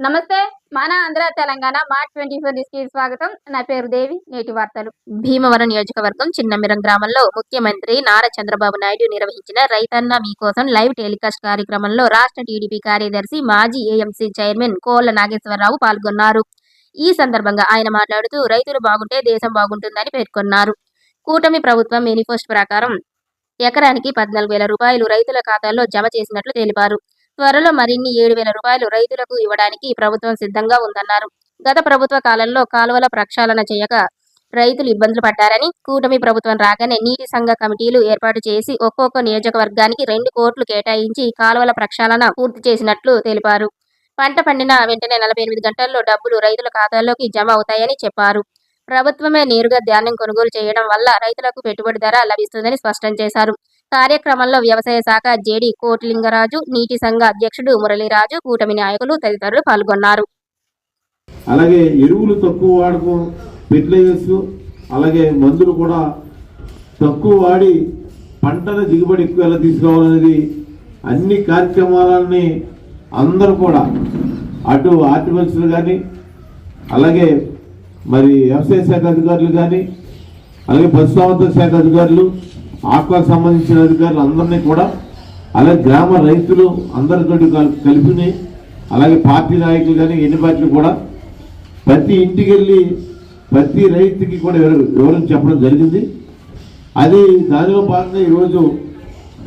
నమస్తే మన Andhra Telangana March twenty four న్యూస్కి స్వాగతం. నా పేరు దేవి నేటి వార్తలు. భీమవరం నియోజకవర్గం చిన్నమిరం గ్రామంలో ముఖ్యమంత్రి నారా చంద్రబాబు నాయుడు నిర్వహించిన రైతన్న మీకోసం లైవ్ టెలికాస్ట్ కార్యక్రమంలో రాష్ట్ర టీడీపీ కార్యదర్శి మాజీ ఏఎంసీ చైర్మన్ కోళ్ళ నాగేశ్వరరావు పాల్గొన్నారు. ఈ సందర్భంగా ఆయన మాట్లాడుతూ రైతులు బాగుంటే దేశం బాగుంటుందని పేర్కొన్నారు. కూటమి ప్రభుత్వం మేనిఫెస్టో ప్రకారం ఎకరానికి పద్నాలుగు వేల రూపాయలు రైతుల ఖాతాల్లో జమ చేసినట్లు తెలిపారు. త్వరలో మరిన్ని ఏడు వేల రూపాయలు రైతులకు ఇవ్వడానికి ప్రభుత్వం సిద్ధంగా ఉందన్నారు. గత ప్రభుత్వ కాలంలో కాలువల ప్రక్షాళన చేయక రైతులు ఇబ్బందులు పడ్డారని కూటమి ప్రభుత్వం రాగానే నీటి సంఘ కమిటీలు ఏర్పాటు చేసి ఒక్కొక్క నియోజకవర్గానికి రెండు కోట్లు కేటాయించి కాలువల ప్రక్షాళన పూర్తి చేసినట్లు తెలిపారు. పంట పండిన వెంటనే నలభై ఎనిమిది గంటల్లో డబ్బులు రైతుల ఖాతాల్లోకి జమ అవుతాయని చెప్పారు. ప్రభుత్వమే నేరుగా ధాన్యం కొనుగోలు చేయడం వల్ల రైతులకు పెట్టుబడి ధర లభిస్తుందని స్పష్టం చేశారు. కార్యక్రమంలో వ్యవసాయ శాఖ జేడి కోటిలింగరాజు నీటి సంఘ అధ్యక్షుడు మురళీరాజు కూటమి నాయకులు తదితరులు పాల్గొన్నారు. అలాగే ఎరువులు తక్కువ వాడుకు ఫెర్టిలైజర్స్ అలాగే మందులు కూడా తక్కువ వాడి పంటల దిగుబడి ఎక్కువ ఎలా తీసుకోవాలనేది అన్ని కార్యక్రమాలన్నీ అందరూ కూడా అటు హార్టికల్చర్ కానీ అలాగే మరి వ్యవసాయ శాఖ అధికారులు కానీ అలాగే పశుసంవర్ధక శాఖ అధికారులు ఆక్వాకు సంబంధించిన అధికారులు అందరినీ కూడా అలాగే గ్రామ రైతులు అందరితోటి కలిపి కలిపిని అలాగే పార్టీ నాయకులు కానీ ఎన్ని పార్టీలు కూడా ప్రతి ఇంటికి వెళ్ళి ప్రతి రైతుకి కూడా వివరం చెప్పడం జరిగింది. అది దానిలో భాగంగా ఈరోజు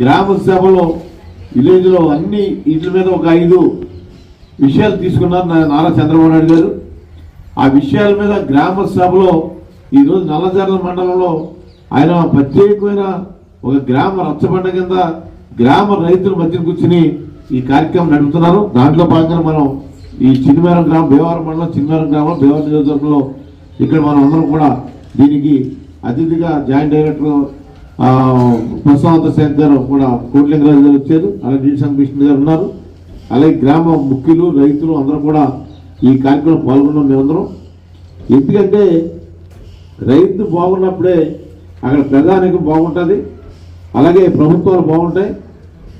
గ్రామ సభలో విలేజ్లో అన్ని ఇంటి మీద ఒక ఐదు విషయాలు తీసుకున్నారు నా- నారా చంద్రబాబు నాయుడు గారు. ఆ విషయాల మీద గ్రామ సభలో ఈరోజు నల్లజర్ల మండలంలో ఆయన ప్రత్యేకమైన ఒక గ్రామ రచ్చబండ కింద గ్రామ రైతుల మధ్య కూర్చుని ఈ కార్యక్రమం నడుపుతున్నారు. దాంట్లో భాగంగా మనం ఈ చిన్నమేరం గ్రామం భీమవరం మండలం చిన్నమేరం గ్రామం భీమవరం నియోజకవర్గంలో ఇక్కడ మనం అందరం కూడా దీనికి అతిథిగా జాయింట్ డైరెక్టర్ ప్రశాంత శేఖర్ గారు కూడా కోట్లింగరాజు గారు వచ్చారు. అలాగే నీటి కృష్ణ గారు ఉన్నారు. అలాగే గ్రామ ముఖ్యులు రైతులు అందరూ కూడా ఈ కార్యక్రమం పాల్గొన్నాం మేమందరం. ఎందుకంటే రైతు బాగున్నప్పుడే అక్కడ ప్రధానికి బాగుంటుంది అలాగే ప్రభుత్వాలు బాగుంటాయి.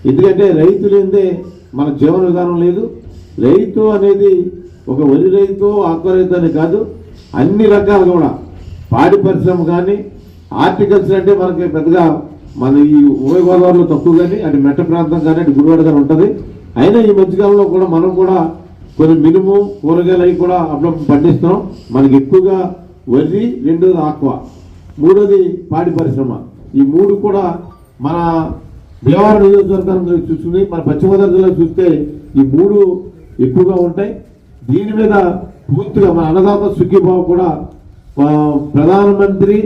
ఎందుకంటే రైతు లేదే మన జీవన విధానం లేదు. రైతు అనేది ఒక వరి రైతు ఆకుర రైతు అని కాదు అన్ని రకాలు కూడా. పాడి పరిశ్రమ కానీ హార్టికల్చర్ అంటే మనకి పెద్దగా మన ఈ ఉభయ గోదావరిలో తక్కువ కానీ అటు మెట్ట ప్రాంతం కానీ అటు గుడివాడ కానీ ఉంటుంది. అయినా ఈ మధ్యకాలంలో కూడా మనం కూడా కొన్ని మినుము కూరగాయలు అవి కూడా అప్పుడప్పుడు పండిస్తున్నాం. మనకి ఎక్కువగా వరి రెండోది ఆక్వా. మూడోది పాడి పరిశ్రమ. ఈ మూడు కూడా మన దేవాలయ నియోజకవర్గంలో చూసుకుని మన పశ్చిమ గోదావరి జిల్లా చూస్తే ఈ మూడు ఎక్కువగా ఉంటాయి. దీని మీద పూర్తిగా మన అన్నదాత సుఖీబాబు కూడా ప్రధానమంత్రి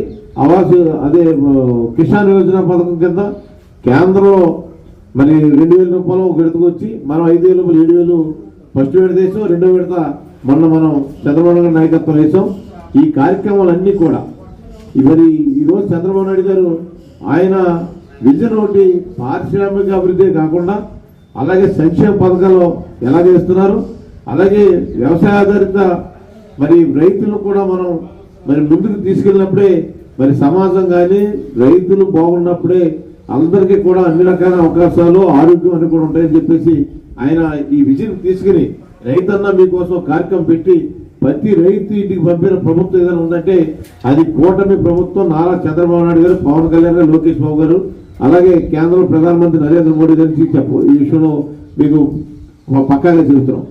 ఆవాస్ అదే కిసాన్ యోజన పథకం కింద కేంద్రంలో మరి రెండు వేల రూపాయలు ఒక విడతకు వచ్చి మనం ఐదు వేల రూపాయలు ఏడు వేలు ఫస్ట్ విడత వేసాం. రెండో విడత మొన్న మనం చంద్రబాబు నాయకత్వం వేసాం. ఈ కార్యక్రమాలన్నీ కూడా ఇవరి ఈరోజు చంద్రబాబు నాయుడు గారు ఆయన విజన్ ఒకటి పారిశ్రామిక అభివృద్ధి కాకుండా అలాగే సంక్షేమ పథకాలు ఎలా చేస్తున్నారు? అలాగే వ్యవసాయ ఆధారిత మరి రైతులను కూడా మనం మరి ముందుకు తీసుకెళ్ళినప్పుడే మరి సమాజం కానీ రైతులు బాగున్నప్పుడే అందరికీ కూడా అన్ని రకాల అవకాశాలు ఆరోగ్యం అని కూడా ఉంటాయని చెప్పేసి ఆయన ఈ విజయం తీసుకుని రైతన్న మీకోసం కార్యక్రమం పెట్టి ప్రతి రైతు ఇంటికి పంపిన ప్రభుత్వం ఏదైనా ఉందంటే అది కూటమి ప్రభుత్వం నారా చంద్రబాబు నాయుడు గారు పవన్ కళ్యాణ్ గారు లోకేష్ బాబు గారు అలాగే కేంద్ర ప్రధానమంత్రి నరేంద్ర మోడీ గారికి చెప్పు ఈ విషయంలో మీకు పక్కాగా చెబుతున్నాం.